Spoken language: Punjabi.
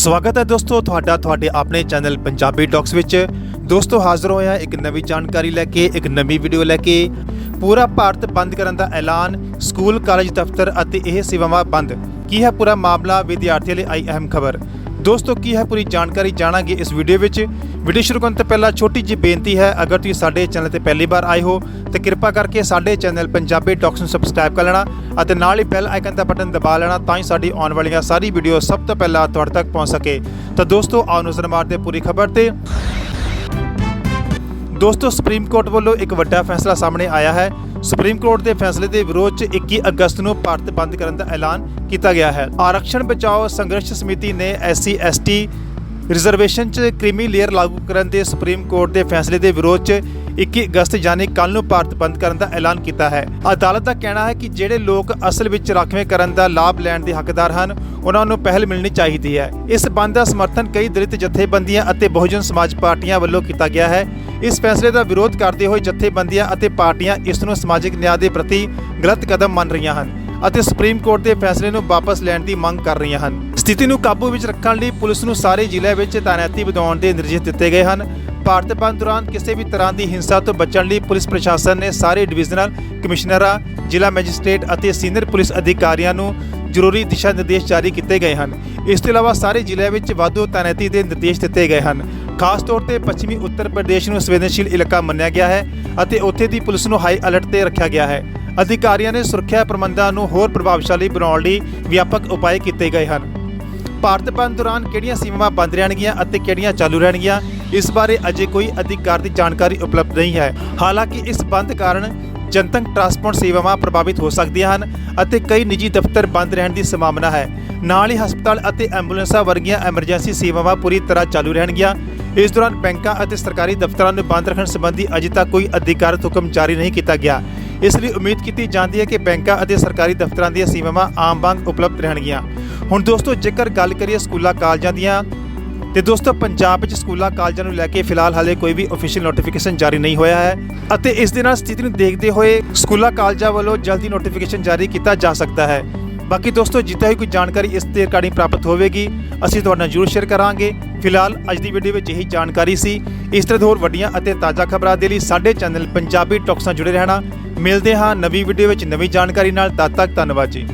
ਸਵਾਗਤ ਹੈ ਦੋਸਤੋ ਤੁਹਾਡਾ ਤੁਹਾਡੇ ਆਪਣੇ ਚੈਨਲ ਪੰਜਾਬੀ ਟਾਕਸ ਵਿੱਚ। ਦੋਸਤੋ ਹਾਜ਼ਰ ਹੋਇਆ ਇੱਕ ਨਵੀਂ ਜਾਣਕਾਰੀ ਲੈ ਕੇ, ਇੱਕ ਨਵੀਂ ਵੀਡੀਓ ਲੈ ਕੇ। ਪੂਰਾ ਭਾਰਤ ਬੰਦ ਕਰਨ ਦਾ ਐਲਾਨ, ਸਕੂਲ, ਕਾਲਜ ਦਫ਼ਤਰ ਅਤੇ ਇਹ ਸੇਵਾਵਾਂ ਬੰਦ। ਕੀ ਹੈ ਪੂਰਾ ਮਾਮਲਾ? ਵਿਦਿਆਰਥੀਆਂ ਲਈ ਆਈ ਅਹਿਮ ਖਬਰ। ਦੋਸਤੋ, ਕੀ ਹੈ ਪੂਰੀ ਜਾਣਕਾਰੀ ਜਾਣਾਂਗੇ ਇਸ ਵੀਡੀਓ ਵਿੱਚ। ਵੀਡੀਓ ਸ਼ੁਰੂ ਕਰਨ ਤੋਂ ਪਹਿਲਾਂ ਛੋਟੀ ਜਿਹੀ ਬੇਨਤੀ ਹੈ, ਅਗਰ ਤੁਸੀਂ ਸਾਡੇ ਚੈਨਲ ਤੇ ਪਹਿਲੀ ਵਾਰ ਆਏ ਹੋ, ਤਾਂ ਕਿਰਪਾ ਕਰਕੇ ਸਾਡੇ ਚੈਨਲ ਪੰਜਾਬੀ ਟਾਕਸ ਨੂੰ ਸਬਸਕ੍ਰਾਈਬ ਕਰ ਲੈਣਾ ਅਤੇ ਨਾਲ ਹੀ ਬੈਲ ਆਈਕਨ ਦਾ ਬਟਨ ਦਬਾ ਲੈਣਾ ਤਾਂ ਹੀ ਸਾਡੀ ਆਉਣ ਵਾਲੀਆਂ ਸਾਰੀ ਵੀਡੀਓ ਸਭ ਤੋਂ ਪਹਿਲਾਂ ਤੁਹਾਡੇ ਤੱਕ ਪਹੁੰਚ ਸਕੇ। ਤਾਂ ਦੋਸਤੋ, ਆਓ ਨਜ਼ਰ ਮਾਰਦੇ ਪੂਰੀ ਖਬਰ ਤੇ। ਦੋਸਤੋ ਸੁਪਰੀਮ ਕੋਰਟ ਵੱਲੋਂ ਇੱਕ ਵੱਡਾ ਫੈਸਲਾ ਸਾਹਮਣੇ ਆਇਆ ਹੈ। ਸੁਪਰੀਮ ਕੋਰਟ ਦੇ ਫੈਸਲੇ ਦੇ ਵਿਰੋਧ 'ਚ 21 ਅਗਸਤ ਨੂੰ ਭਾਰਤ ਬੰਦ ਕਰਨ ਦਾ ਐਲਾਨ ਕੀਤਾ ਗਿਆ ਹੈ। ਆਰਕਸ਼ਣ ਬਚਾਓ ਸੰਘਰਸ਼ ਸਮਿਤੀ ਨੇ ਐਸਸੀ, ਐਸਟੀ ਰਿਜ਼ਰਵੇਸ਼ਨ 'ਚ ਕ੍ਰੀਮੀ ਲੇਅਰ ਲਾਗੂ ਕਰਨ ਦੇ ਸੁਪਰੀਮ ਕੋਰਟ ਦੇ ਫੈਸਲੇ ਦੇ ਵਿਰੋਧ 'ਚ 21 ਅਗਸਤ ਯਾਨੀ ਕੱਲ ਨੂੰ ਭਾਰਤ ਬੰਦ ਕਰਨ ਦਾ ਐਲਾਨ ਕੀਤਾ ਹੈ। ਅਦਾਲਤ ਦਾ ਕਹਿਣਾ ਹੈ ਕਿ ਜਿਹੜੇ ਲੋਕ ਅਸਲ ਵਿੱਚ ਰਾਖਵੇਂ ਕਰਨ ਦਾ ਲਾਭ ਲੈਣ ਦੇ ਹੱਕਦਾਰ ਹਨ, ਉਹਨਾਂ ਨੂੰ ਪਹਿਲ ਮਿਲਣੀ ਚਾਹੀਦੀ ਹੈ। ਇਸ ਬੰਦ ਦਾ ਸਮਰਥਨ ਕਈ ਦਲਿਤ ਜਥੇਬੰਦੀਆਂ ਅਤੇ ਬਹੁਜਨ ਸਮਾਜ ਪਾਰਟੀਆਂ ਵੱਲੋਂ ਕੀਤਾ ਗਿਆ ਹੈ। ਇਸ ਫੈਸਲੇ ਦਾ ਵਿਰੋਧ ਕਰਦੇ ਹੋਏ ਜਥੇਬੰਦੀਆਂ ਅਤੇ ਪਾਰਟੀਆਂ ਇਸ ਨੂੰ ਸਮਾਜਿਕ ਨਿਆਂ ਦੇ ਪ੍ਰਤੀ ਗਲਤ ਕਦਮ ਮੰਨ ਰਹੀਆਂ ਹਨ ਅਤੇ ਸੁਪਰੀਮ ਕੋਰਟ ਦੇ ਫੈਸਲੇ ਨੂੰ ਵਾਪਸ ਲੈਣ ਦੀ ਮੰਗ ਕਰ ਰਹੀਆਂ ਹਨ। ਸਥਿਤੀ ਨੂੰ ਕਾਬੂ ਵਿੱਚ ਰੱਖਣ ਲਈ ਪੁਲਿਸ ਨੂੰ ਸਾਰੇ ਜ਼ਿਲ੍ਹਿਆਂ ਵਿੱਚ ਤਾਇਨਾਤੀ ਵਧਾਉਣ ਦੇ ਨਿਰਦੇਸ਼ ਦਿੱਤੇ ਗਏ ਹਨ। ਭਾਰਤ ਬੰਦ ਦੌਰਾਨ ਕਿਸੇ ਵੀ ਤਰ੍ਹਾਂ ਦੀ ਹਿੰਸਾ ਤੋਂ ਬਚਣ ਲਈ ਪੁਲਿਸ ਪ੍ਰਸ਼ਾਸਨ ਨੇ ਸਾਰੇ ਡਿਵੀਜ਼ਨਲ ਕਮਿਸ਼ਨਰਾਂ, ਜ਼ਿਲ੍ਹਾ ਮੈਜਿਸਟ੍ਰੇਟ ਅਤੇ ਸੀਨੀਅਰ ਪੁਲਿਸ ਅਧਿਕਾਰੀਆਂ ਨੂੰ ਜ਼ਰੂਰੀ ਦਿਸ਼ਾ ਨਿਰਦੇਸ਼ ਜਾਰੀ ਕੀਤੇ ਗਏ ਹਨ। ਇਸ ਤੋਂ ਇਲਾਵਾ ਸਾਰੇ ਜ਼ਿਲ੍ਹਿਆਂ ਵਿੱਚ ਵਾਧੂ ਤਾਇਨਾਤੀ ਦੇ ਨਿਰਦੇਸ਼ ਦਿੱਤੇ ਗਏ ਹਨ। ਖਾਸ ਤੌਰ ਤੇ ਪੱਛਮੀ ਉੱਤਰ ਪ੍ਰਦੇਸ਼ ਨੂੰ ਸੰਵੇਦਨਸ਼ੀਲ ਇਲਾਕਾ ਮੰਨਿਆ ਗਿਆ ਹੈ ਅਤੇ ਉੱਥੇ ਦੀ ਪੁਲਿਸ ਨੂੰ ਹਾਈ ਅਲਰਟ ਤੇ ਰੱਖਿਆ ਗਿਆ ਹੈ। ਅਧਿਕਾਰੀਆਂ ਨੇ ਸੁਰੱਖਿਆ ਪ੍ਰਬੰਧਾਂ ਨੂੰ ਹੋਰ ਪ੍ਰਭਾਵਸ਼ਾਲੀ ਬਣਾਉਣ ਲਈ ਵਿਆਪਕ ਉਪਾਅ ਕੀਤੇ ਗਏ ਹਨ। ਭਾਰਤ ਬੰਦ ਦੌਰਾਨ ਕਿਹੜੀਆਂ ਸੀਮਾਵਾਂ ਬੰਦ ਰਹਿਣਗੀਆਂ ਅਤੇ ਕਿਹੜੀਆਂ ਚਾਲੂ ਰਹਿਣਗੀਆਂ, ਇਸ ਬਾਰੇ ਅਜੇ ਕੋਈ ਅਧਿਕਾਰ ਦੀ ਜਾਣਕਾਰੀ ਉਪਲਬਧ ਨਹੀਂ ਹੈ। ਹਾਲਾਂਕਿ ਇਸ ਬੰਦ ਕਾਰਨ ਜਨਤਕ ਟਰਾਂਸਪੋਰਟ ਸੇਵਾਵਾਂ ਪ੍ਰਭਾਵਿਤ ਹੋ ਸਕਦੀਆਂ ਹਨ ਅਤੇ ਕਈ ਨਿੱਜੀ ਦਫ਼ਤਰ ਬੰਦ ਰਹਿਣ ਦੀ ਸੰਭਾਵਨਾ ਹੈ। ਨਾਲ ਹੀ ਹਸਪਤਾਲ ਅਤੇ ਐਂਬੂਲੈਂਸਾਂ ਵਰਗੀਆਂ ਐਮਰਜੈਂਸੀ ਸੇਵਾਵਾਂ ਪੂਰੀ ਤਰ੍ਹਾਂ ਚਾਲੂ ਰਹਿਣਗੀਆਂ ਇਸ ਦੌਰਾਨ ਬੈਂਕਾਂ ਅਤੇ ਸਰਕਾਰੀ ਦਫ਼ਤਰਾਂ ਨੂੰ ਬੰਦ ਰੱਖਣ ਸੰਬੰਧੀ ਅਜੇ ਤੱਕ ਕੋਈ ਅਧਿਕਾਰਤ ਹੁਕਮ ਜਾਰੀ ਨਹੀਂ ਕੀਤਾ ਗਿਆ। ਇਸ ਲਈ ਉਮੀਦ ਕੀਤੀ ਜਾਂਦੀ ਹੈ ਕਿ ਬੈਂਕਾਂ ਅਤੇ ਸਰਕਾਰੀ ਦਫ਼ਤਰਾਂ ਦੀਆਂ ਸੀਮਾਵਾਂ ਆਮ ਵਾਂਗ ਉਪਲਬਧ ਰਹਿਣਗੀਆਂ। ਹੁਣ ਦੋਸਤੋ, ਜੇਕਰ ਗੱਲ ਕਰੀਏ ਸਕੂਲਾਂ ਕਾਲਜਾਂ ਦੀਆਂ, ਤੇ ਦੋਸਤੋ, ਪੰਜਾਬ ਵਿੱਚ ਸਕੂਲਾਂ ਕਾਲਜਾਂ ਨੂੰ ਲੈ ਕੇ ਫਿਲਹਾਲ ਹਾਲੇ ਕੋਈ ਵੀ ਅਫੀਸ਼ੀਅਲ ਨੋਟੀਫਿਕੇਸ਼ਨ ਜਾਰੀ ਨਹੀਂ ਹੋਇਆ ਹੈ ਅਤੇ ਇਸ ਦੇ ਨਾਲ ਸਥਿਤੀ ਨੂੰ ਦੇਖਦੇ ਹੋਏ ਸਕੂਲਾਂ ਕਾਲਜਾਂ ਵੱਲੋਂ ਜਲਦੀ ਨੋਟੀਫਿਕੇਸ਼ਨ ਜਾਰੀ ਕੀਤਾ ਜਾ ਸਕਦਾ ਹੈ। ਬਾਕੀ ਦੋਸਤੋ, ਜਿੱਦਾਂ ਹੀ ਕੋਈ ਜਾਣਕਾਰੀ ਇਸ ਤੇ ਰਿਕਾਰਡਿੰਗ ਪ੍ਰਾਪਤ ਹੋਵੇਗੀ, ਅਸੀਂ ਤੁਹਾਡੇ ਨਾਲ ਜ਼ਰੂਰ ਸ਼ੇਅਰ ਕਰਾਂਗੇ। ਫਿਲਹਾਲ ਅੱਜ ਦੀ ਵੀਡੀਓ ਵਿੱਚ ਇਹੀ ਜਾਣਕਾਰੀ ਸੀ। ਇਸ ਤਰ੍ਹਾਂ ਹੋਰ ਵੱਡੀਆਂ ਅਤੇ ਤਾਜ਼ਾ ਖਬਰਾਂ ਦੇ ਲਈ ਸਾਡੇ ਚੈਨਲ ਪੰਜਾਬੀ ਟਾਕਸ ਨਾਲ ਜੁੜੇ ਰਹਿਣਾ। ਮਿਲਦੇ ਹਾਂ ਨਵੀਂ ਵੀਡੀਓ ਵਿੱਚ ਨਵੀਂ ਜਾਣਕਾਰੀ ਨਾਲ। ਤਦ ਤੱਕ ਧੰਨਵਾਦ ਜੀ।